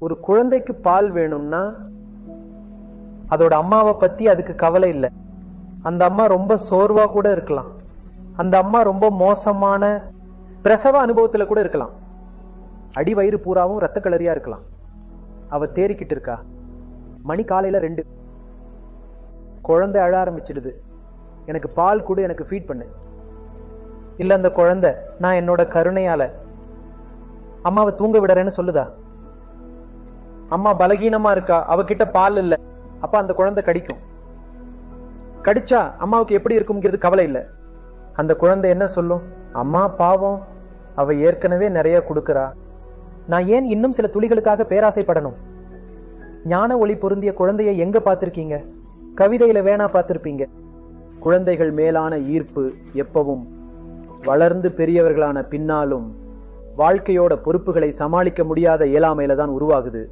ஒரு குழந்தைக்கு பால் வேணும்னா அதோட அம்மாவை பத்தி அதுக்கு கவலை இல்லை. அந்த அம்மா ரொம்ப சோர்வா கூட இருக்கலாம். அந்த அம்மா ரொம்ப மோசமான பிரசவ அனுபவத்துல கூட இருக்கலாம். அடி வயிறு பூராவும் ரத்த கலரியா இருக்கலாம். அவ தேறிக்கிட்டு இருக்கா. மணி காலையில ரெண்டு குழந்தை அழ ஆரம்பிச்சிடுது. எனக்கு பால் கொடு எனக்கு ஃபீட் பண்ணு. இல்ல அந்த குழந்தை நான் என்னோட கருணையால அம்மாவை தூங்க விடுறேன்னு சொல்லுதா? அம்மா பலகீனமா இருக்கா? அவகிட்ட பால் இல்ல. அப்ப அந்த குழந்தை கடிக்கும். கடிச்சா அம்மாவுக்கு எப்படி இருக்குங்கிறது கவலை இல்லை. அந்த குழந்தை என்ன சொல்லும்? அம்மா பாவம் அவ ஏற்கனவே நிறைய கொடுக்கறா. நான் ஏன் இன்னும் சில துளிகளுக்காக பேராசைப்படணும்? ஞான ஒளி பொருந்திய குழந்தையை எங்க பார்த்திருக்கீங்க? கவிதையில வேணா பார்த்திருப்பீங்க. குழந்தைகள் மேலான ஈர்ப்பு எப்பவும் வளர்ந்து பெரியவர்களான பின்னாலும் வாழ்க்கையோட பொறுப்புகளை சமாளிக்க முடியாத இயலாமையில தான் உருவாகுது.